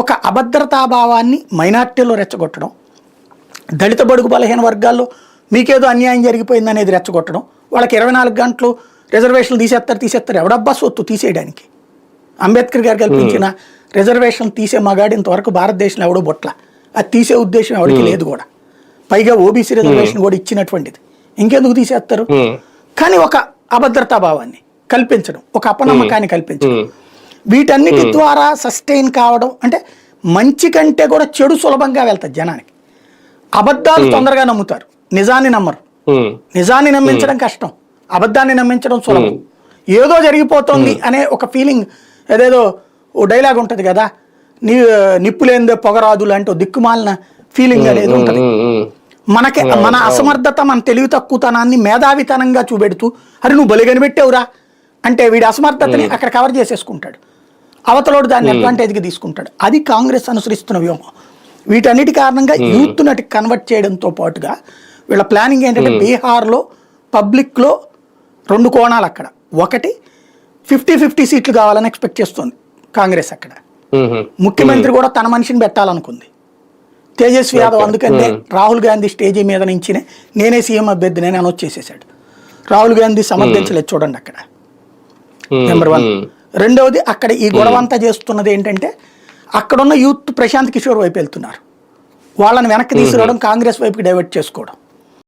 ఒక అభద్రతాభావాన్ని మైనార్టీలో రెచ్చగొట్టడం దళిత బడుగు బలహీన వర్గాల్లో మీకేదో అన్యాయం జరిగిపోయింది అనేది రెచ్చగొట్టడం వాళ్ళకి ఇరవై నాలుగు గంటలు రిజర్వేషన్లు తీసేస్తారు తీసేస్తారు. ఎవడబ్బా సొత్తు తీసేయడానికి? అంబేద్కర్ గారు కల్పించిన రిజర్వేషన్ తీసే మగాడు ఇంతవరకు భారతదేశంలో ఎవడో బొట్ల. అది తీసే ఉద్దేశం ఎవరికి లేదు కూడా. పైగా ఓబీసీ రిజర్వేషన్ కూడా ఇచ్చినటువంటిది. ఇంకెందుకు తీసేస్తారు? కానీ ఒక అభద్రతా భావాన్ని కల్పించడం ఒక అపనమ్మకాన్ని కల్పించడం. వీటన్నిటి ద్వారా సస్టైన్ కావడం అంటే మంచి కంటే కూడా చెడు సులభంగా వెళ్తాయి జనానికి. అబద్ధాలు తొందరగా నమ్ముతారు. నిజాన్ని నమ్మరు. నిజాన్ని నమ్మించడం కష్టం. అబద్ధాన్ని నమ్మించడం సులభం. ఏదో జరిగిపోతుంది అనే ఒక ఫీలింగ్ ఏదేదో ఓ డైలాగ్ ఉంటుంది కదా? నీ నిప్పులేందే పొగరాదు లాంటి దిక్కుమాలిన ఫీలింగ్ అనేది ఉంటుంది. మనకి మన అసమర్థత మన తెలివి తక్కువతనాన్ని మేధావితనంగా చూపెడుతూ అరే నువ్వు బలి కనిపెట్టావురా. అంటే వీడి అసమర్థతని అక్కడ కవర్ చేసేసుకుంటాడు. అవతలోడు దాన్ని అడ్వాంటేజ్గా తీసుకుంటాడు. అది కాంగ్రెస్ అనుసరిస్తున్న వ్యూహం. వీటన్నిటి కారణంగా యూత్ నటి కన్వర్ట్ చేయడంతో పాటుగా వీళ్ళ ప్లానింగ్ ఏంటంటే బీహార్లో పబ్లిక్లో రెండు కోణాలు అక్కడ. ఒకటి ఫిఫ్టీ ఫిఫ్టీ సీట్లు కావాలని ఎక్స్పెక్ట్ చేస్తుంది కాంగ్రెస్ అక్కడ. ముఖ్యమంత్రి కూడా తన మనిషిని పెట్టాలనుకుంది. తేజస్వి యాదవ్ అందుకంటే రాహుల్ గాంధీ స్టేజీ మీద నుంచినే నేనే సీఎం అభ్యర్థి నేను అనౌన్స్ చేసేసాడు రాహుల్ గాంధీ సమర్థించలేదు చూడండి అక్కడ. నెంబర్ వన్ ఉమ్, రెండవది అక్కడ ఈ గొడవ అంతా చేస్తున్నది ఏంటంటే అక్కడున్న యూత్ ప్రశాంత్ కిషోర్ వైపు వెళ్తున్నారు. వాళ్ళని వెనక్కి తీసుకురావడం కాంగ్రెస్ వైపుకి డైవర్ట్ చేసుకోవడం.